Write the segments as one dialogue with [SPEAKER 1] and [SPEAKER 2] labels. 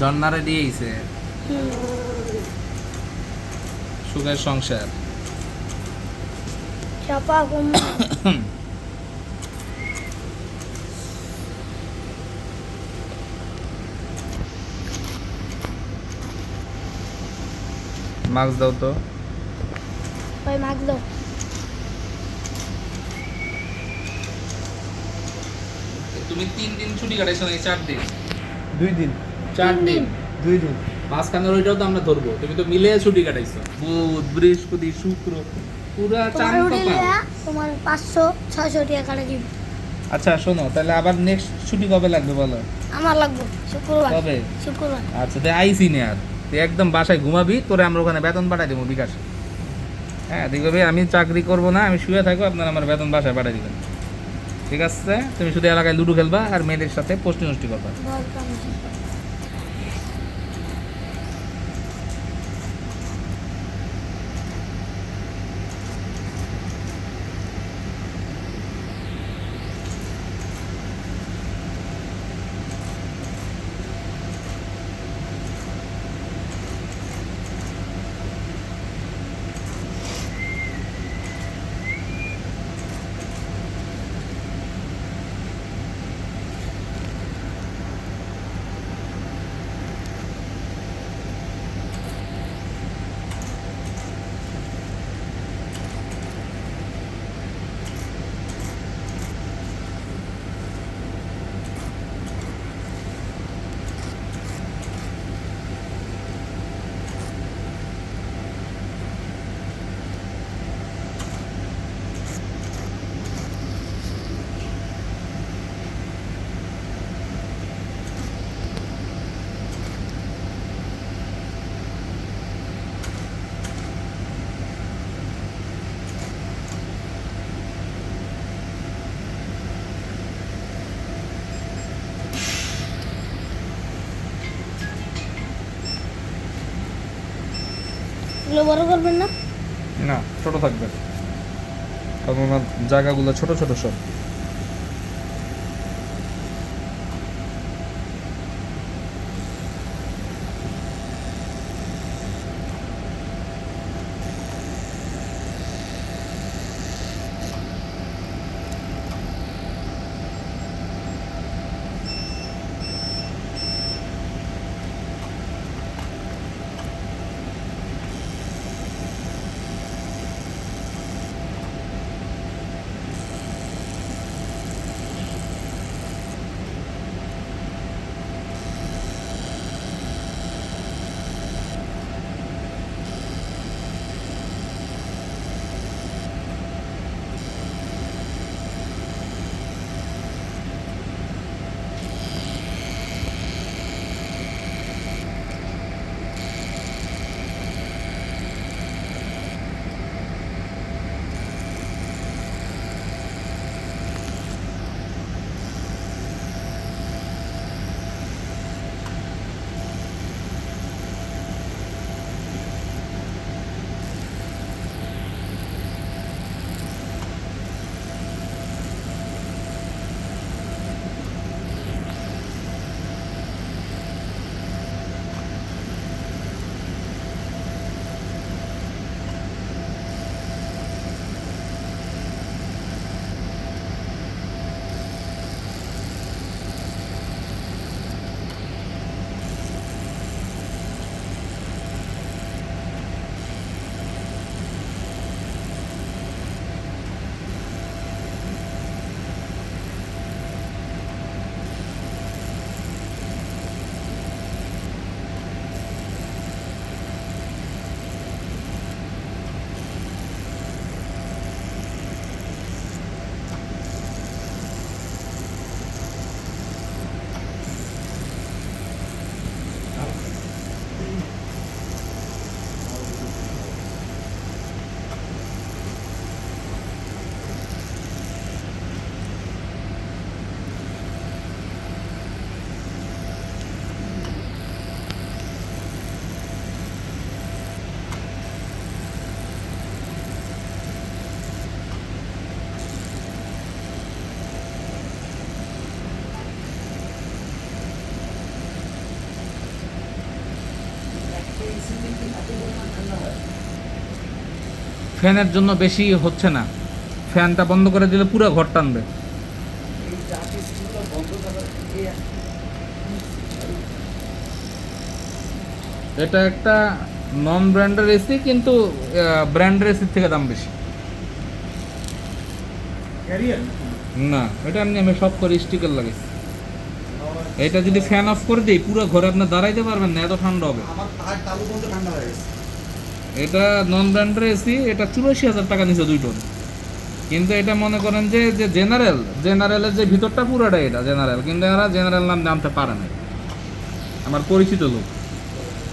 [SPEAKER 1] জন্নারে দিয়েছে
[SPEAKER 2] হুম।
[SPEAKER 1] সুখের সংসার।
[SPEAKER 2] চাপা
[SPEAKER 1] মাস্ক দাও তো।
[SPEAKER 2] ওই মাছ দাও।
[SPEAKER 1] তুমি তিন দিন ছুটি কাটাইছো নাকি চার দিন?
[SPEAKER 3] দুই দিন।
[SPEAKER 1] চার দিন।
[SPEAKER 3] দুই দিন।
[SPEAKER 1] মাঝখানের ওইটাও তো আমরা ধরবো। তুমি তো মিলে ছুটি কাটাইছো। বুধ বৃহস্পতি শুক্র পুরা চার
[SPEAKER 2] তোমার পাঁচশো ছয়শো টাকা কাটা দিব
[SPEAKER 1] আচ্ছা শোনো তাহলে আবার নেক্সট ছুটি কবে লাগবে বলো?
[SPEAKER 2] আমার লাগবে শুক্রবার।
[SPEAKER 1] কবে?
[SPEAKER 2] শুক্রবার।
[SPEAKER 1] আচ্ছা তুই আইসি নে আর। তুই একদম বাসায় ঘুমাবি তোরে আমরা ওখানে বেতন পাঠাই দেবো বিকাশে। হ্যাঁ দেখবে আমি চাকরি করব না আমি শুয়ে থাকব আপনার আমার বেতন বাসায় পাঠাই দিবেন। ঠিক আছে? তুমি শুধু এলাকায় লুডো খেলবা আর মেয়েদের সাথে পোস্টি নষ্টি করবা
[SPEAKER 2] এগুলো বড় করবেন না?
[SPEAKER 1] না ছোট থাকবে। কারণ জায়গাগুলো ছোট ছোট সব। ফ্যানের জন্য বেশি হচ্ছে না। ফ্যানটা বন্ধ করে দিলে পুরো ঘর টানবে। এটা একটা নন ব্র্যান্ডের এসি কিন্তু ব্র্যান্ডের এসির থেকে দাম বেশি। না এটা এমনি আমি সব করে স্টিকার লাগে এটা যদি ফ্যান অফ করে দিই পুরো ঘরে আপনি দাঁড়াইতে পারবেন না এত ঠান্ডা হবে। এটা নন ব্র্যান্ডের এসি এটা চুরাশি হাজার টাকা নিচ্ছে দুই টন কিন্তু এটা মনে করেন যে যে জেনারেল জেনারেলের যে ভিতরটা পুরোটা এটা জেনারেল কিন্তু এরা জেনারেল নাম নামতে পারে না আমার পরিচিত লোক।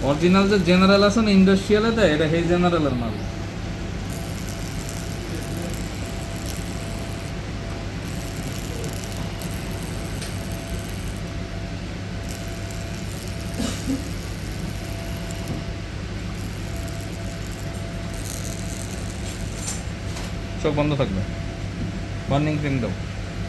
[SPEAKER 1] অরিজিনাল যে জেনারেল আছে না ইন্ডাস্ট্রিয়ালে দেয় এটা সেই জেনারেলের মাল। চোখ বন্ধ থাকবে। মর্নিং ক্রিম দাও।